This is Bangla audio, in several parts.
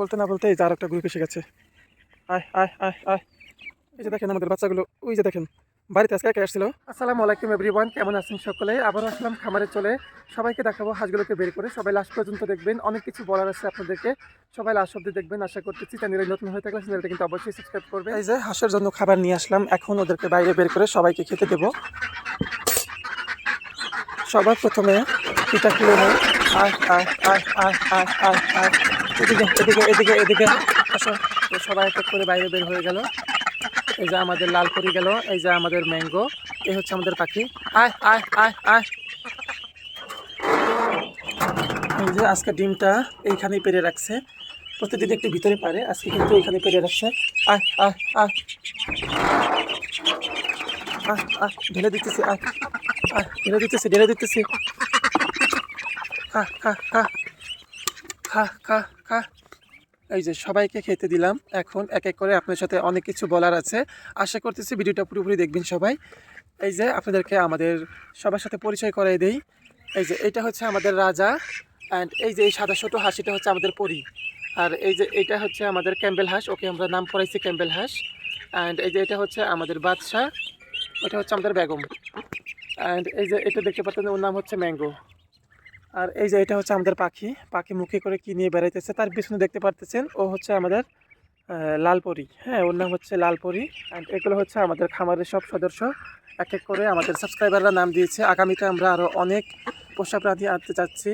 বলতে না বলতে এই যে আর একটা গ্রুপ এসে গেছে। আয় আয় আয় আয়। এই যে দেখেন আমাদের বাচ্চাগুলো ওই যে দেখেন বাড়িতে আজকে একা আসছিল। আসসালামু আলাইকুম এভরিওয়ান কেমন আছেন সকলে? আবারও আসলাম খামারে চলে। সবাইকে দেখাবো হাঁসগুলোকে বের করে। সবাই লাস্ট পর্যন্ত দেখবেন অনেক কিছু বলার আছে আপনাদেরকে। সবাই লাস্ট অব্দি দেখবেন আশা করতেছি চ্যানেলে নতুন হয়ে থাকলে চ্যানেলটা কিন্তু অবশ্যই সাবস্ক্রাইব করবে এই যে হাঁসের জন্য খাবার নিয়ে আসলাম এখন ওদেরকে বাইরে বের করে সবাইকে খেতে দেবো। সবার প্রথমে পিঠা খুলে নেই। আয় আয় আয় আয় আয় আয় আয়। এদিকে এদিকে এদিকে এদিকে। সবাই এক করে বাইরে বের হয়ে গেল। এই যে আমাদের লাল পরি গেল, এই যে আমাদের ম্যাঙ্গো, এই হচ্ছে আমাদের পাখি। আয় আয় আয় আয়। এই যে আজকে ডিমটা এইখানেই পেরে রাখছে। প্রতিদিন একটু ভিতরে পারে, আজকে কিন্তু এইখানে পেরে রাখছে। আয় আয় আয়। আয় আয়, ঢেলে দিতেছি, আয়। আয়, ঢেলে দিতেছি ঢেলে দিতেছি। খা খা খা খা খা খা। এই যে সবাইকে খেতে দিলাম। এখন এক এক করে আপনার সাথে অনেক কিছু বলার আছে। আশা করতেছি ভিডিওটা পুরোপুরি দেখবেন সবাই। এই যে আপনাদেরকে আমাদের সবার সাথে পরিচয় করাই দেই। এই যে এটা হচ্ছে আমাদের রাজা অ্যান্ড এই যে এই সাদা ছোটো হাঁসিটা হচ্ছে আমাদের পরি। আর এই যে এটা হচ্ছে আমাদের ক্যাম্বেল হাঁস। ওকে আমরা নাম পড়াইছি ক্যাম্বেল হাঁস। অ্যান্ড এই যে এটা হচ্ছে আমাদের বাদশাহ। এটা হচ্ছে আমাদের বেগম। অ্যান্ড এই যে এটা দেখতে পাচ্ছেন, ওর নাম হচ্ছে ম্যাঙ্গো। আর এই যে এটা হচ্ছে আমাদের পাখি। পাখি মুখে করে কি নিয়ে বেড়াইতেছে তার পিছনে দেখতে পারতেছেন, ও হচ্ছে আমাদের লালপরি। হ্যাঁ ওর নাম হচ্ছে লালপরি। অ্যান্ড এগুলো হচ্ছে আমাদের খামারের সব সদস্য। এক এক করে আমাদের সাবস্ক্রাইবাররা নাম দিয়েছে। আগামীতে আমরা আরও অনেক পোষা প্রাণী আনতে চাচ্ছি।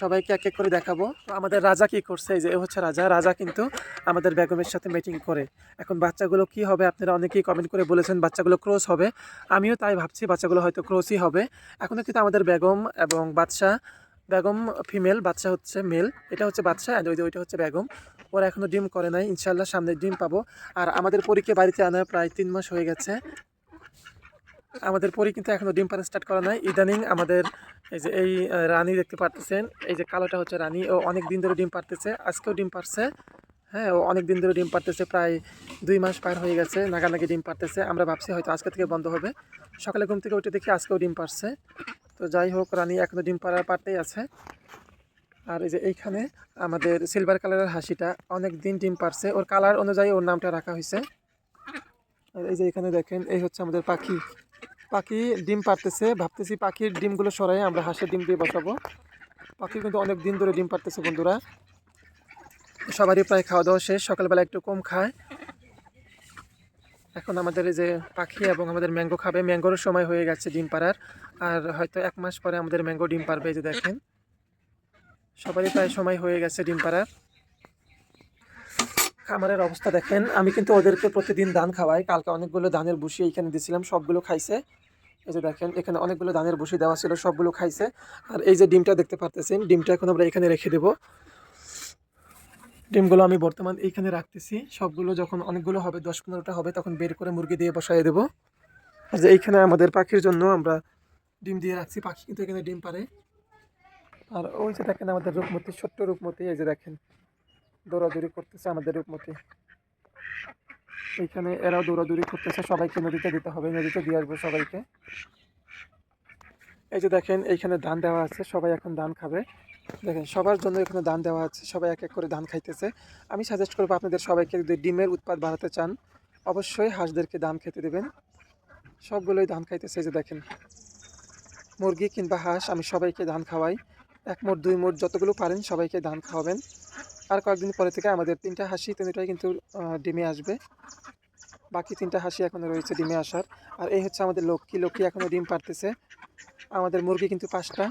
সবাইকে এক এক করে দেখাবো। আমাদের রাজা কি করছে? এই যে হচ্ছে রাজা। রাজা কিন্তু আমাদের বেগমের সাথে মিটিং করে। এখন বাচ্চাগুলো কি হবে আপনারা অনেকেই কমেন্ট করে বলেছেন বাচ্চাগুলো ক্রোস হবে। আমিও তাই ভাবছি বাচ্চাগুলো হয়তো ক্রোসই হবে। এখনও কিন্তু আমাদের বেগম এবং বাদশা বেগম ফিমেল, বাচ্চা হচ্ছে মেল এটা হচ্ছে বাচ্চা আর ওই ওইটা হচ্ছে বেগম। ওরা এখনও ডিম করে নাই ইনশাল্লাহ সামনে ডিম পাবো। আর আমাদের পরীকে বাড়িতে আনা প্রায় তিন মাস হয়ে গেছে। আমাদের পরি কিন্তু এখনও ডিম পাড়া স্টার্ট করা নাই। ইদানিং আমাদের এই যে এই রানী দেখতে পারতেছেন। এই যে কালোটা হচ্ছে রানী, ও অনেক দিন ধরে ডিম পারতেছে আজকেও ডিম পারছে হ্যাঁ ও অনেক দিন ধরে ডিম পারতেছে প্রায় দুই মাস পার হয়ে গেছে, নাগানাগি ডিম পারতেছে আমরা ভাবছি হয়তো আজকে থেকে বন্ধ হবে। সকালে ঘুম থেকে উঠে দেখি আজকেও ডিম পারছে তো যাই হোক, রানী এখনও ডিম পাড়ার পারতেই আছে। আর এই যে এইখানে আমাদের সিলভার কালারের হাসিটা অনেক দিন ডিম পারছে ওর কালার অনুযায়ী ওর নামটা রাখা হয়েছে। আর এই যে এখানে দেখেন, এই হচ্ছে আমাদের পাখি। পাখি ডিম পারতেছে ভাবতেছি পাখির ডিমগুলো সরাই, আমরা হাঁসের ডিম দিয়ে বসাবো। পাখি কিন্তু অনেক দিন ধরে ডিম পারতেছে বন্ধুরা। সবারই প্রায় খাওয়া দাওয়া শেষ, সকালবেলা একটু কম খায়। এখন আমাদের এই যে পাখি এবং আমাদের ম্যাঙ্গো খাবে। ম্যাঙ্গোর সময় হয়ে গেছে ডিম পাড়ার। আর হয়তো এক মাস পরে আমাদের ম্যাঙ্গো ডিম পারবে যে দেখেন। সবারই প্রায় সময় হয়ে গেছে ডিম পাড়ার। খামারের অবস্থা দেখেন। আমি কিন্তু ওদেরকে প্রতিদিন ধান খাওয়াই। কালকে অনেকগুলো ধানের বসি এইখানে দিয়েছিলাম, সবগুলো খাইছে। এই যে দেখেন, এখানে অনেকগুলো ধানের বসি দেওয়া ছিল, সবগুলো খাইছে। আর এই যে ডিমটা দেখতে পারতেছেন, ডিমটা এখন আমরা এখানে রেখে দেবো। ডিমগুলো আমি বর্তমান এইখানে রাখতেছি। সবগুলো যখন অনেকগুলো হবে, দশ পনেরোটা হবে, তখন বের করে মুরগি দিয়ে বসাই দেবো। আর যে এইখানে আমাদের পাখির জন্য আমরা ডিম দিয়ে রাখছি, পাখি কিন্তু এখানে ডিম পারে আর ওই যে দেখেন আমাদের রূপমতি, ছোট্ট রূপমতি, এই যে দেখেন, দৌড়াদৌড়ি করতেছে আমাদের রূপমতি। এইখানে এরাও দৌড়াদৌড়ি করতেছে, সবাইকে নদীতে দিতে হবে, নদীতে দিয়ে আসব সবাইকে। এই যে দেখেন, এইখানে ধান দেওয়া আছে, সবাই এখন ধান খাবে। দেখেন, সবার জন্য এখানে ধান দেওয়া আছে, সবাই এক এক করে ধান খাইতেছে। আমি সাজেস্ট করব আপনাদের সবাইকে যদি ডিমের উৎপাদ বাড়াতে চান, অবশ্যই হাঁসদেরকে ধান খেতে দেবেন। সবগুলোই ধান খাইতেছে যে দেখেন। মুরগি কিংবা হাঁস, আমি সবাইকে ধান খাওয়াই। এক মোট দুই মোট যতগুলো পারেন সবাইকে ধান খাওয়াবেন। আর কয়েকদিন পরে থেকে আমাদের তিনটা হাসি, তিনটাই কিন্তু ডিমে আসবে। বাকি তিনটা হাসি এখনও রয়েছে ডিমে আসার। আর এই হচ্ছে আমাদের লক্ষ্মী। লক্ষ্মী এখনও ডিম পারতেছে আমাদের মুরগি কিন্তু পাঁচটা।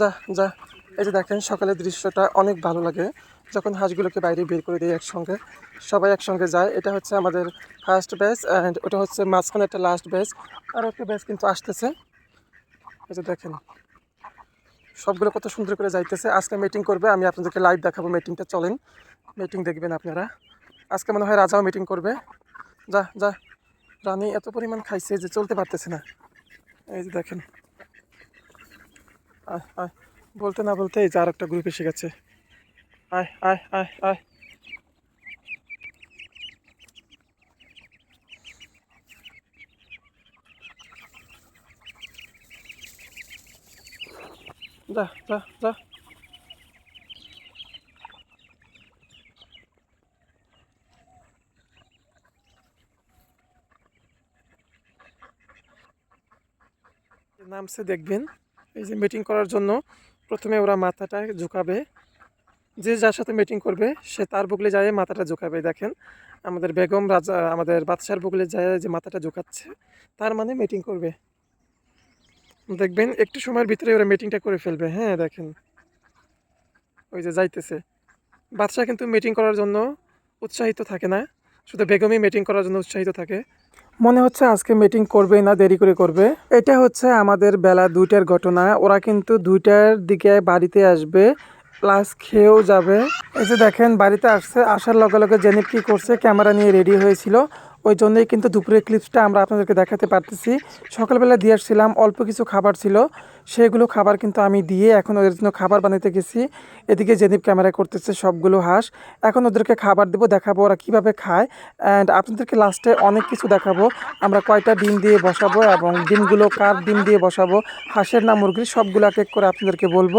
যা যা। এই যে দেখেন, সকালের দৃশ্যটা অনেক ভালো লাগে। যখন হাঁসগুলোকে বাইরে বের করে দিই একসঙ্গে, সবাই একসঙ্গে যায়। এটা হচ্ছে আমাদের ফার্স্ট ব্যাচ অ্যান্ড ওটা হচ্ছে মাঝখানে একটা লাস্ট ব্যাচ আর একটা ব্যাচ কিন্তু আসতেছে। এই যে দেখেন, সবগুলো কত সুন্দর করে যাইতেছে। আজকে মিটিং করবে, আমি আপনাদেরকে লাইভ দেখাবো মিটিংটা চলেন মিটিং দেখবেন আপনারা। আজকে মনে হয় রাজাও মিটিং করবে। যা যা। রানী এত পরিমাণ খাইছে যে চলতে পারতেছে না। এই যে দেখেন আয় আয়। বলতে না বলতে এই যে আর একটা গ্রুপ এসে গেছে। আয় আয় আয় আয়। যা যা যা। নামছে দেখবেন। এই যে মিটিং করার জন্য প্রথমে ওরা মাথাটা ঝুঁকাবে। যে যার সাথে মিটিং করবে, সে তার বুকলে যায়, মাথাটা ঝুঁকাবে। দেখেন, আমাদের বেগম রাজা, আমাদের বাদশার বুকলে যায় যে মাথাটা ঝুঁকাচ্ছে, তার মানে মিটিং করবে। দেখবেন, একটু সময়ের ভিতরে ওরা মিটিংটা করে ফেলবে। হ্যাঁ দেখেন। ওই যে যাইতেছে। বাদশা কিন্তু মিটিং করার জন্য উৎসাহিত থাকে না। শুধু বেগমই মিটিং করার জন্য উৎসাহিত থাকে। মনে হচ্ছে আজকে মিটিং করবে না, দেরি করে করবে। এটা হচ্ছে আমাদের বেলা দুইটার ঘটনা। ওরা কিন্তু দুইটার দিকে বাড়িতে আসবে প্লাস খেয়েও যাবে। এই যে দেখেন, বাড়িতে আসছে, আসার লগে লগে জেনিপ কি করছে, ক্যামেরা নিয়ে রেডি হয়েছিল। ওই জন্যই কিন্তু দুপুরের ক্লিপসটা আমরা আপনাদেরকে দেখাতে পারতেছি। সকালবেলা দিয়ে আসছিলাম, অল্প কিছু খাবার ছিল। সেগুলো খাবার কিন্তু আমি দিয়ে এখন ওদের জন্য খাবার বানাতে গেছি। এদিকে জেনিপ ক্যামেরা করতেছে সবগুলো হাঁস। এখন ওদেরকে খাবার দেবো, দেখাবো ওরা কীভাবে খায়। অ্যান্ড আপনাদেরকে লাস্টে অনেক কিছু দেখাবো। আমরা কয়টা ডিম দিয়ে বসাবো এবং ডিমগুলো কার ডিম দিয়ে বসাবো, হাঁসের না মুরগির, সবগুলো এক এক করে আপনাদেরকে বলব।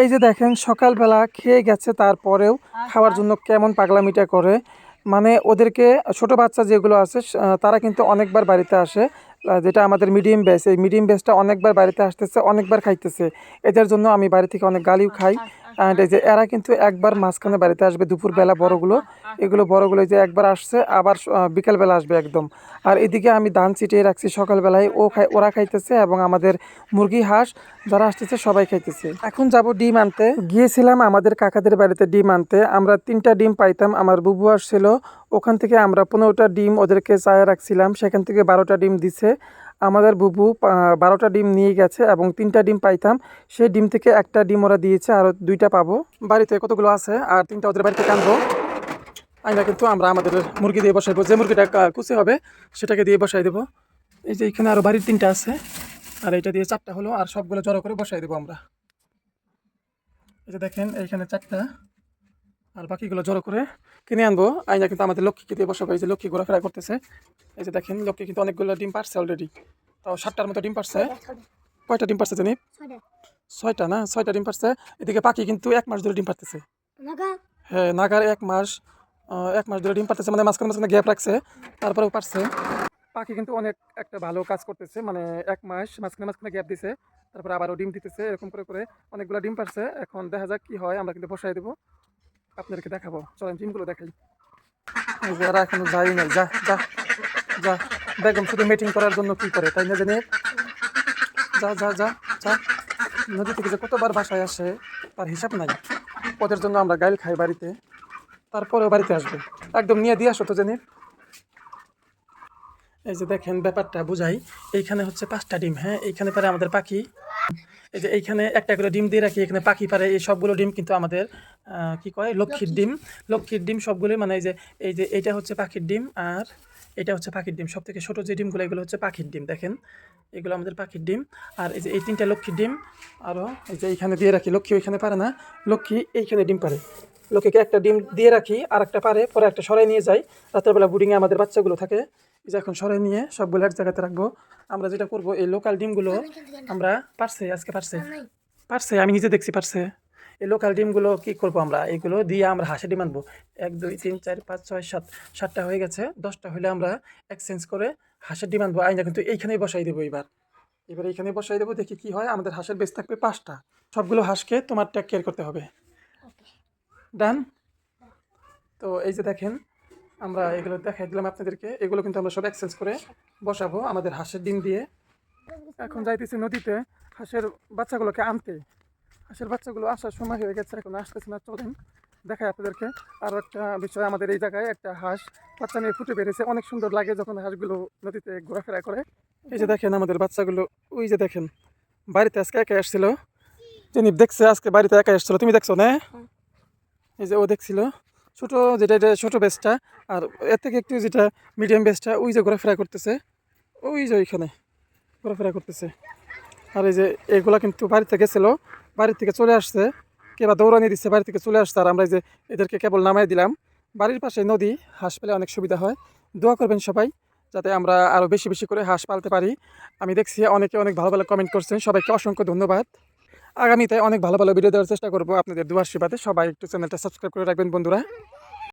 এই যে দেখেন, সকালবেলা খেয়ে গেছে, তারপরেও খাওয়ার জন্য কেমন পাগলামিটা করে। মানে ওদেরকে ছোট বাচ্চা যেগুলো আছে তারা কিন্তু অনেকবার বাড়িতে আসে। যেটা আমাদের মিডিয়াম বেস এই মিডিয়াম বেসটা অনেকবার বাড়িতে আসতেছে, অনেকবার খাইতেছে। এদের জন্য আমি বাড়ি থেকে অনেক গালিও খাই। এই যে এরা কিন্তু একবার মাঝখানে বাড়িতে আসবে, দুপুরবেলা বড়গুলো। এগুলো বড়গুলো যে একবার আসছে, আবার বিকালবেলা আসবে একদম। আর এদিকে আমি ধান ছিটিয়ে রাখছি সকালবেলায়। ও খাই ওরা খাইতেছে এবং আমাদের মুরগি, হাঁস যারা আসতেছে সবাই খাইতেছে। এখন যাব ডিম আনতে। গিয়েছিলাম আমাদের কাকাদের বাড়িতে ডিম আনতে। আমরা তিনটা ডিম পাইতাম, আমার বুবু আসছিল। ওখান থেকে আমরা পনেরোটা ডিম ওদেরকে চায় রাখছিলাম। সেখান থেকে বারোটা ডিম দিছে। আমাদের বুবু বারোটা ডিম নিয়ে গেছে এবং তিনটা ডিম পাইতাম। সেই ডিম থেকে একটা ডিম ওরা দিয়েছে আর দুইটা পাবো। বাড়িতে কতগুলো আছে? আর তিনটা ওদের বাড়িতে আনব আইনা কিন্তু আমরা আমাদের মুরগি দিয়ে বসাইবো। যে মুরগিটা কুচে হবে, সেটাকে দিয়ে বসাই দেবো। এই যে এখানে আরও বাড়ির তিনটা আছে। আর এইটা দিয়ে চারটা হলো। আর সবগুলো জড়ো করে বসাই দেবো আমরা। যে দেখেন, এইখানে চারটা। আর বাকিগুলো জড়ো করে কিনে আনব। আইনা কিন্তু আমাদের লক্ষ্মীকে দিয়ে এই যে লক্ষ্মী ঘোরাফেরা করতেছে এই যে দেখেন লক্ষ্মী কিন্তু অনেকগুলো ডিম পারছে অলরেডি তাও সাতটার মতো ডিম পারছে কয়টা ডিম পারছে জানি? ছয়টা। না? ছয়টা ডিম পারছে এদিকে পাখি কিন্তু এক মাস ধরে ডিম পারতেছে হ্যাঁ নাগার এক মাস এক মাস ধরে ডিম পারতেছে মানে মাঝখানে মাঝখানে গ্যাপ রাখছে তারপরেও পারছে পাখি কিন্তু অনেক একটা ভালো কাজ করতেছে। মানে এক মাস মাঝখানে মাঝখানে গ্যাপ দিছে তারপরে আবারও ডিম দিতেছে এরকম করে করে অনেকগুলো ডিম পারছে এখন দেখা যাক কি হয় আমরা কিন্তু বসাই দেবো। আপনাদেরকে দেখাবো। চলেন, ডিমগুলো দেখাই। যারা এখনও যাই নাই। যা যা যা। বেগম শুধু মিটিং করার জন্য কি করে, তাই না, জানি? যা যা যা যা। নদী থেকে যে কতবার বাসায় আসে, তার হিসাব নাই। ওদের জন্য আমরা গাইল খাই বাড়িতে। তারপরেও বাড়িতে আসবে। একদম নিয়ে দিয়ে আসো তো, জানি। এই যে দেখেন, ব্যাপারটা বুঝাই। এইখানে হচ্ছে পাঁচটা ডিম হ্যাঁ? এইখানে পারে আমাদের পাখি এই যে এইখানে একটা করে ডিম দিয়ে রাখি এখানে পাখি পারে এই সবগুলো ডিম কিন্তু আমাদের কি কয়? লক্ষ্মীর ডিম। লক্ষ্মীর ডিম সবগুলো মানে এই যে এই যে এইটা হচ্ছে পাখির ডিম আর এটা হচ্ছে পাখির ডিম। সব থেকে ছোটো যে ডিমগুলো এগুলো হচ্ছে পাখির ডিম দেখেন। এগুলো আমাদের পাখির ডিম। আর এই যে এই তিনটা লক্ষ্মীর ডিম আরও এই যে এইখানে দিয়ে রাখি। লক্ষ্মী ওইখানে পারে না লক্ষ্মী এইখানে ডিম পারে। লক্ষ্মীকে একটা ডিম দিয়ে রাখি আর একটা পারে পরে একটা সরাই নিয়ে যাই রাত্রেবেলা বুডিংয়ে আমাদের বাচ্চাগুলো থাকে। যে এখন সরাই নিয়ে সবগুলো এক জায়গাতে রাখব। আমরা যেটা করব এই লোকাল ডিমগুলো আমরা পারছে আজকে পারছে। পারছে আমি নিজে দেখছি পারছে। এই লোকাল ডিমগুলো কি করব আমরা? এগুলো দিয়ে আমরা হাঁসের ডিম আনব। এক দুই তিন চার পাঁচ ছয় সাত সাতটা হয়ে গেছে। দশটা হলে আমরা এক্সচেঞ্জ করে হাঁসের ডিম আনব। আইনা কিন্তু এইখানেই বসাই দেবো এবার। এবার এইখানে বসাই দেবো দেখি কি হয়। আমাদের হাঁসের বেশ থাকবে পাঁচটা। সবগুলো হাঁসকে তোমার টেক কেয়ার করতে হবে। ডান তো এই যে দেখেন আমরা এগুলো দেখাই দিলাম আপনাদেরকে। এগুলো কিন্তু আমরা সব এক্সচেঞ্জ করে বসাবো আমাদের হাঁসের ডিম দিয়ে। এখন যাইতেছি নদীতে, হাঁসের বাচ্চাগুলোকে আনতে। হাঁসের বাচ্চাগুলো আসার সময় হয়ে গেছে, এখন আসতেছে না, চলেন দেখাই আপনাদেরকে। আর একটা বিষয়, আমাদের এই জায়গায় একটা হাঁস বাচ্চা নিয়ে ফুটে বেরিয়েছে। অনেক সুন্দর লাগে যখন হাঁসগুলো নদীতে ঘোরাফেরা করে। এই যে দেখেন আমাদের বাচ্চাগুলো, ওই যে দেখেন, বাড়িতে আজকে একাই আসছিল। যিনি দেখছে, আজকে বাড়িতে একাই আসছিল। তুমি দেখছ না? এই যে ও দেখছিল। ছোট যেটা, এটা ছোটো বেসটা আর এর থেকে একটু যেটা মিডিয়াম বেসটা ওই যে ঘোরাফেরা করতেছে। ওই যে ওইখানে ঘোরাফেরা করতেছে। আর এই যে এগুলা কিন্তু বাড়িতে গেছিল বাড়ি থেকে চলে আসছে কেবা দৌড়ানি দিচ্ছে বাড়ি থেকে চলে আসছে, আর আমরা যে এদেরকে কেবল নামাই দিলাম। বাড়ির পাশে নদী, হাঁস পেলে অনেক সুবিধা হয়। দোয়া করবেন সবাই, যাতে আমরা আরও বেশি বেশি করে হাঁস পালতে পারি। আমি দেখছি অনেকে অনেক ভালো ভালো কমেন্ট করছেন। সবাইকে অসংখ্য ধন্যবাদ। আগামীতে অনেক ভালো ভালো ভিডিও দেওয়ার চেষ্টা করব আপনাদের দুয়ার সেবাতে সবাই একটু চ্যানেলটা সাবস্ক্রাইব করে রাখবেন বন্ধুরা।